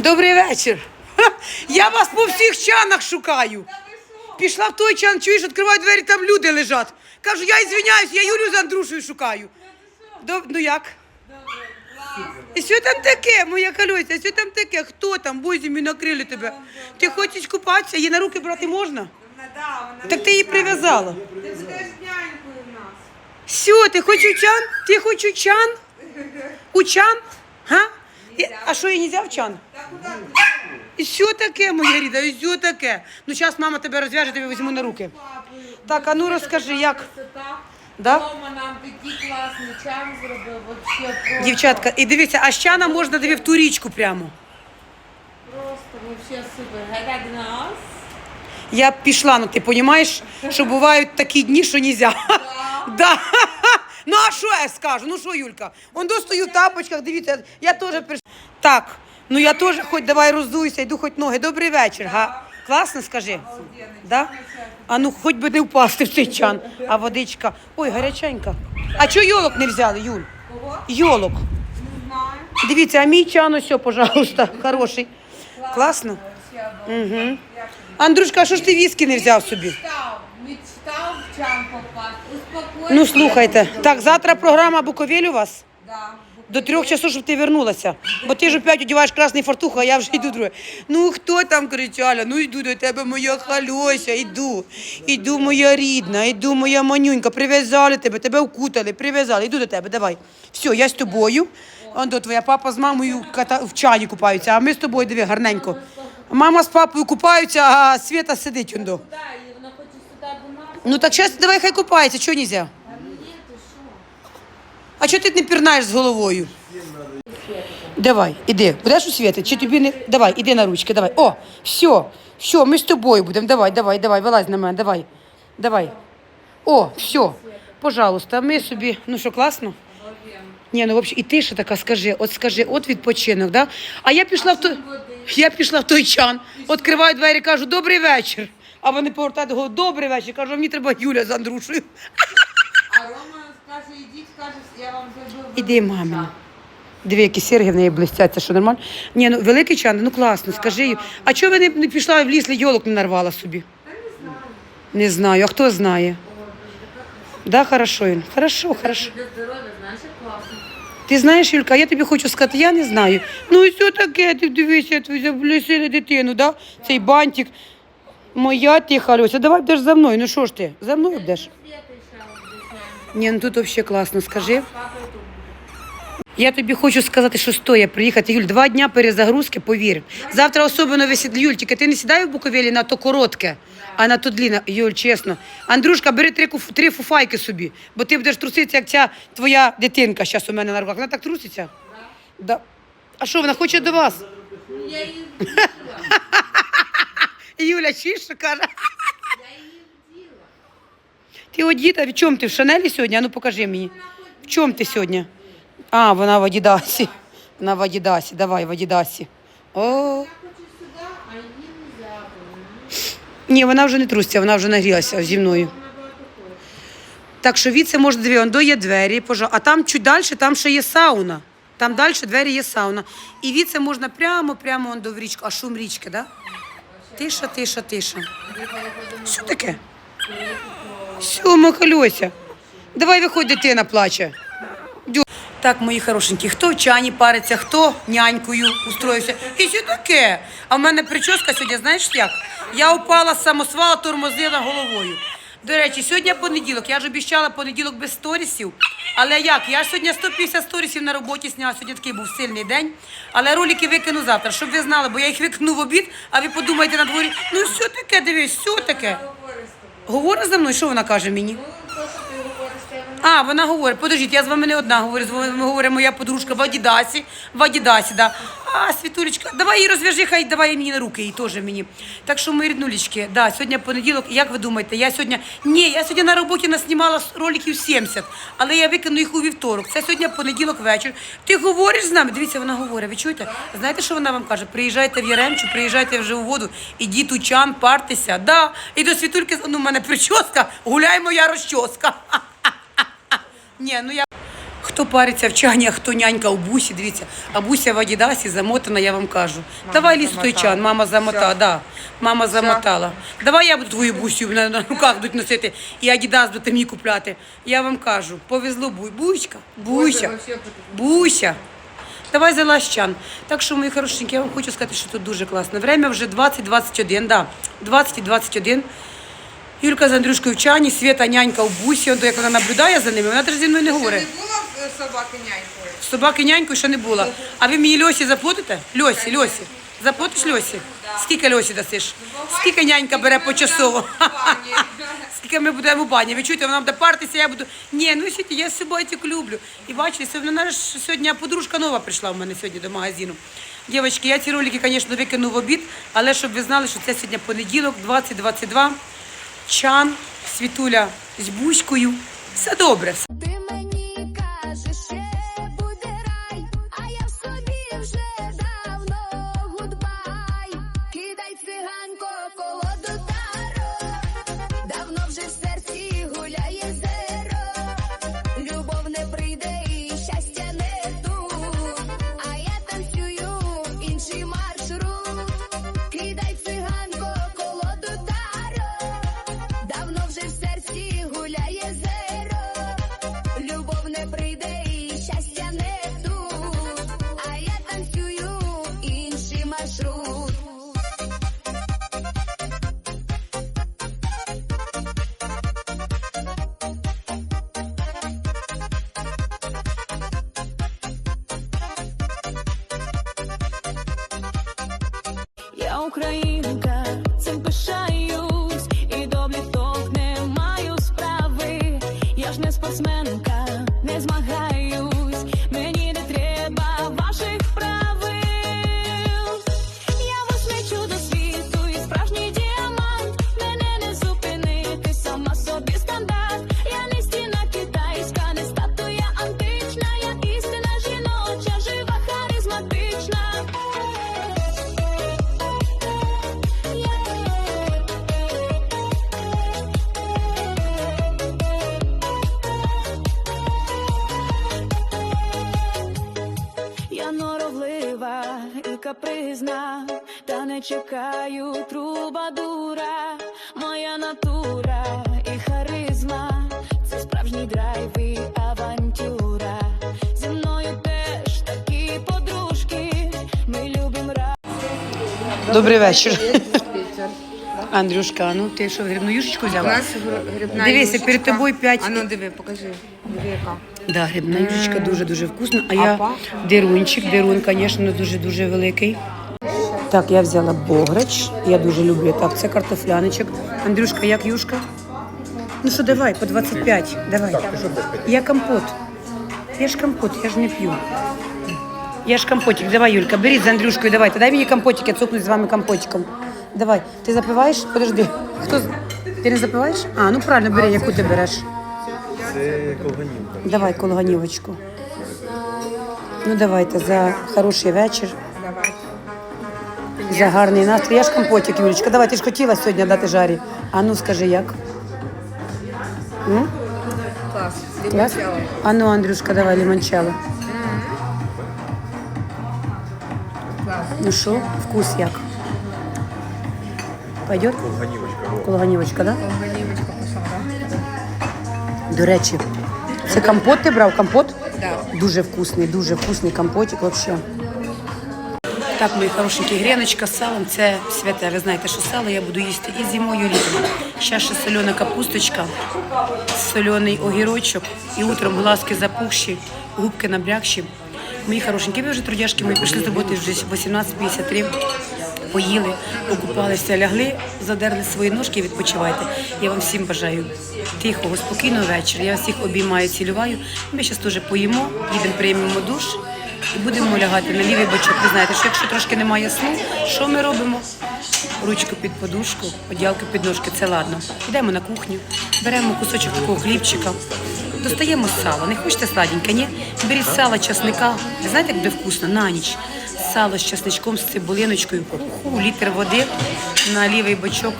Добрий вечір. Я вас по всіх чанах шукаю. Пішла в той чан, чуєш, відкриваю двері, там люди лежать. Кажу, я ізвиняюсь, я Юлю з Андрушею шукаю. Доб... Ну як? І що там таке, моя кальося, що там таке? Хто там? Бозі мені накрили тебе. Ти хочеш купатися? Її на руки брати можна? Так ти її прив'язала. Ти будеш нянькою в нас. Все, ти хоч учан? Ти хоч учан? Учан? Га? І- А що, я не взяв чан? І що таке, моя ріда, і що таке? Ну, зараз мама тебе розв'яже, тебе візьму на руки. Так, а ну розкажи, як? Да? Дома нам такий класний чан зробив, вообще просто. Дівчатка, і дивіться, а з чана можна диви в ту річку прямо. Просто вообще супер. На нас. Я б пішла, ну ти розумієш, що бувають такі дні, що нельзя. Да. Ну а що я скажу? Ну що, Юлька? Он достаю в тапочках, дивіться, я теж прийшла. Так, ну я теж хоч давай роздуйся, йду хоч ноги. Добрий вечір, га? Класно, скажи. Да? А ну хоч би не впасти в цей чан. А водичка. Ой, гаряченька. А чого йолок не взяли, Юль? Йолок. Дивіться, а мій чан ось, пожалуйста, хороший. Класно? Угу. Андрюшка, а що ж ти віскі не взяв собі? Мечтав, мечтав в чан попасть. Ну слухайте, так, завтра програма Буковель у вас. До трьох часов, щоб ти вернулася. Бо ти ж опять одягаєш красний фартух, а я вже йду друге. Ну хто там кричала? Ну йду до тебе, моя халюся, йду. Йду, моя рідна, йду, моя манюнька. Прив'язали тебе, тебе вкутали, прив'язали. Йду до тебе, давай. Все, я з тобою. Он до твоя папа з мамою ката... в чані купаються, а ми з тобою диви гарненько. Мама з папою купаються, а Свята сидить. он до. Куди? І вона хоче сюди до нас. Ну так зараз давай хай купається, чого нельзя? А що? Чого ти не пірнаєш з головою? Давай, іди. Будеш у світи? Чи тобі не. Давай, іди на ручки, давай. О, все, все, ми з тобою будемо. Давай, давай, давай, вилазь на мене, давай. Давай. О, все. Пожалуйста, ми собі. Ну що, класно? Ні, ну взагалі, і ти ще така скажи, от скажи, от відпочинок, да? А я пішла в той. Я пішла в той чан, відкриваю двері, кажу, добрий вечір. А вони повертають голову, добрий вечір. Кажу, мені треба Юля з Андрушею. Каже, я вам зробив. Іди, мамина. Диви, які серги в неї блистять, це що нормально? Ні, ну великий чан, ну класно, скажи їй. А чого ви не, не пішла в ліс, йолок не нарвала собі? Та не знаю. Не знаю, а хто знає? Да, хорошо, Юль, хорошо, хорошо. Для здоров'я, знаєш, як класно. Ти знаєш, Юлька, я тобі хочу сказати, я не знаю. Ну і що таке, ти дивися, ти заблісили дитину, да? Цей бантик. Моя ти, Халюся, давай будеш за мною, ну що ж ти, за мною будеш? Ні, ну тут взагалі класно, скажи. Я тобі хочу сказати, що стоїть приїхати. Юль, два дня перезагрузки, повір. Завтра особливо висід... Юль, тільки ти не сідай в Буковелі на то коротке, а на то длінне. Юль, чесно. Андрюшка, бери три, куф... три фуфайки собі, бо ти будеш труситися, як ця твоя дитинка зараз у мене на руках. Вона так труситься? Да. А що, вона хоче до вас? Я її. Юля, чиш, що каже? Ти одіта, в чому ти? В Шанелі сьогодні? А ну покажи мені. В чому ти сьогодні? А, вона в Адідасі. Вона в Адідасі, давай в Адідасі. О, ні, вона вже не труситься, вона вже нагрілася зі мною. Так що від це може дві, он до є двері, пожа- а там чуть далі, там ще є сауна. Там далі двері є сауна. І від це можна прямо, прямо он до в річку. А шум річки, да? Тиша, тиша, тиша. Що таке? Все, махалюся. Давай виходь, дитина плаче. Дю- Так, мої хорошенькі, хто в чані париться, хто нянькою устроївся. І що таке? А в мене прическа сьогодні, знаєш як? Я упала з самосвала, тормозила головою. До речі, сьогодні понеділок. Я ж обіцяла понеділок без сторісів. Але як? Я ж сьогодні 150 сторісів на роботі зняла. Сьогодні такий був сильний день. Але ролики викину завтра, щоб ви знали, бо я їх викину в обід, а ви подумаєте на дворі, ну що таке, дивись, що таке? Говори. Говорить за мною, що вона каже мені? А, вона говорить, подождіть, я з вами не одна говорю, з вами говорить моя подружка в Адідасі, в Адідасі, да. А, Світулечка, давай її розв'яжи, хай давай мені на руки, їй теж мені. Так що, мої ріднулечки, да, сьогодні понеділок, як ви думаєте, я сьогодні, ні, я сьогодні на роботі наснімала роликів 70, але я викину їх у вівторок. Це сьогодні понеділок вечір. Ти говориш з нами? Дивіться, вона говорить, ви чуєте? Знаєте, що вона вам каже? Приїжджайте в Яремчу, приїжджайте вже у воду, ідіть у чан, партеся, да. І до Світульки, ну, в мене прическа, гуляй моя розчоска. Ні, ну я. Хто париться в чані, а хто нянька у бусі, дивіться, а буся в Адідасі замотана, я вам кажу. Давай лізь в той замотала. чан, мама замотала, да. Мама замотала. Давай я буду твою бусю на, на руках будуть носити і Адідас будете мені купляти. Я вам кажу, повезло буй. Буська, буся, буся. Давай залазь в чан. Так що, мої хорошенькі, я вам хочу сказати, що тут дуже класно. Время вже 20-21, да. 20 і 21. Юлька з Андрюшкою в чані, Свята нянька в бусі, от як вона наблюдає за ними, вона теж зі мною не Не говорить. було е, собаки нянькою? Собаки нянькою ще не було. А ви мені Льосі заплатите? Льосі, Льосі. Заплатиш Льосі? Скільки Льосі дасиш? Скільки нянька бере почасово? Скільки ми будемо у бані? Ви чуєте, вона буде партися, я буду. Ні, ну сіті, я собатик люблю. І бачите, вона ж сьогодні подружка нова прийшла в мене сьогодні до магазину. Дівчатки, я ці ролики, звісно, викину в обід, але щоб ви знали, що це сьогодні понеділок, 2022. Чан, світуля з бузькою. Все добре. Українка, цим пишаюсь, і доблі ток не маю справи. Я ж не спортсменка, не змагаюсь, не чекаю трубадура, моя натура і харизма, це справжній драйв і авантюра. Зі мною теж такі подружки, ми любим раз. Добрий вечір. Андрюшка, а ну ти що, грибну юшечку У взяв? нас гр- грибна Дивися, юшечка. перед тобою п'ять- А ну диви, покажи. Диви, яка. Да, грибна юшечка дуже-дуже вкусна, а А я пахне? дирунчик, дирун, звісно, дуже-дуже великий. Так, я взяла бограч, я дуже люблю. Так, це картофляничок. Андрюшка, як юшка? Ну що, давай, по 25, давай. Я компот. Я ж компот, я ж не п'ю. Я ж компотик, давай, Юлька, беріть з Андрюшкою, давайте. Дай мені компотик, я цокнусь з вами компотиком. Давай, ти запиваєш? Подожди. Хто? Ти не запиваєш? А, ну правильно, бери, яку ти береш. Це колганівка. Давай колганівочку. Ну давайте за хороший вечір. За гарний настрій. Я ж компотик, Юлечка. Давай, ти ж хотіла сьогодні дати жарі. А ну скажи як. М? Клас. Клас? А ну, Андрюшка, давай лимончелло. Клас. Ну що, вкус як? Пойдет? Колганівочка. во. Колганівочка, да? Ганімочка пішла. До речі, це компот ти брав? Компот? Да. Дуже вкусний, дуже вкусний компотик вообще. Так, мої хорошенькі, гріночка з салом це святе. Ви знаєте, що сало я буду їсти і зимою, і літом. Ще ще солена капусточка, соляний огірочок і утром глазки запухші, губки набрякші. Мої хорошенькі, ви вже трудяшки мої прийшли з роботи вже 18.53. Поїли, окупалися, лягли, задерли свої ножки, відпочивайте. Я вам всім бажаю тихого, спокійного вечора. Я всіх обіймаю, цілюваю. Ми зараз теж поїмо, їдемо, приймемо душ і будемо лягати на лівий бочок. Ви знаєте, що якщо трошки немає сну, що ми робимо? Ручку під подушку, одіялку під ножки, це ладно. Йдемо на кухню, беремо кусочок такого хлібчика, достаємо сало. Не хочете сладеньке, ні? Беріть сало, часника. Знаєте, як буде вкусно? На ніч. Сало з часничком, з цибулиночкою, ху-ху, літр води на лівий бочок,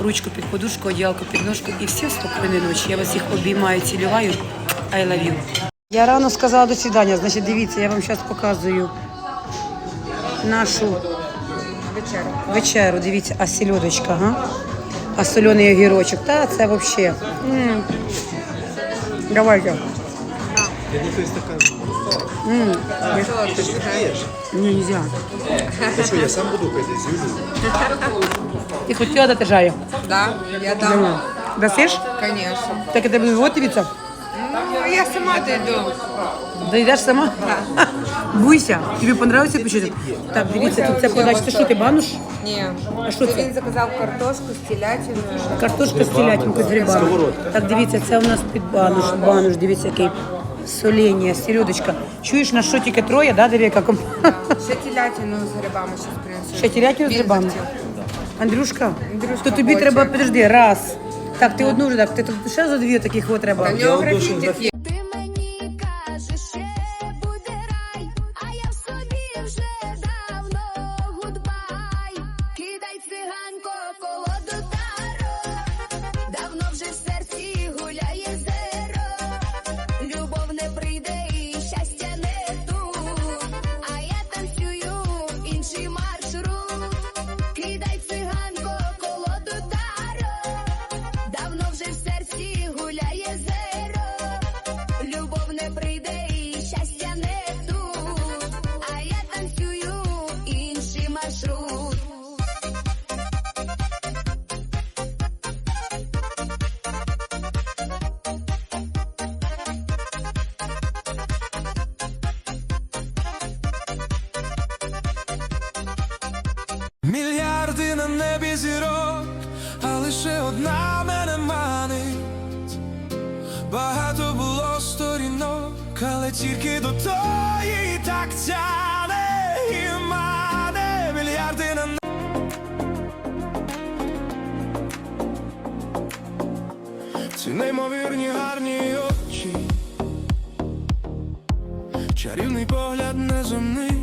ручку під подушку, одіялку під ножку і всім спокійної ночі. Я вас всіх обіймаю, цілюваю. I love you. Я рано сказала до свидання. Значить, дивіться, я вам зараз показую нашу Вечеру. вечеру. Дивіться, а сільодочка, га? А соляний огірочок. Та це взагалі. Давайте. Я не той стакан. М. Ти ж не п'єш. Ні, нельзя. Ти що, я сам буду пити з Юлею? Ти хотіла дати жаю? Да, я дам. Дасиш? Конечно. Так я тебе вот дивіться. Ну, я сама дойду. Доїдеш сама? Буйся. Тобі понравиться печення? Так, дивіться, тут це подача. Це що ти бануш? Ні. А що це? Він заказав картошку з телятиною. Картошка з телятинкою з грибами. Так, дивіться, це у нас під бануш, бануш, дивіться, який соління, сільодочка. Чуєш, на що тільки троє, да, диви, яка комп... Ще телятину з грибами щось принесу. Ще телятину з грибами? Андрюшка, Андрюшка то тобі хоче. треба, подожди, раз. Так, ти одну вже так, ти тут ще за дві таких от треба. Та в нього графітик є. Тільки до тої так тяне і мане мільярди на. Ці неймовірні гарні очі, чарівний погляд неземний.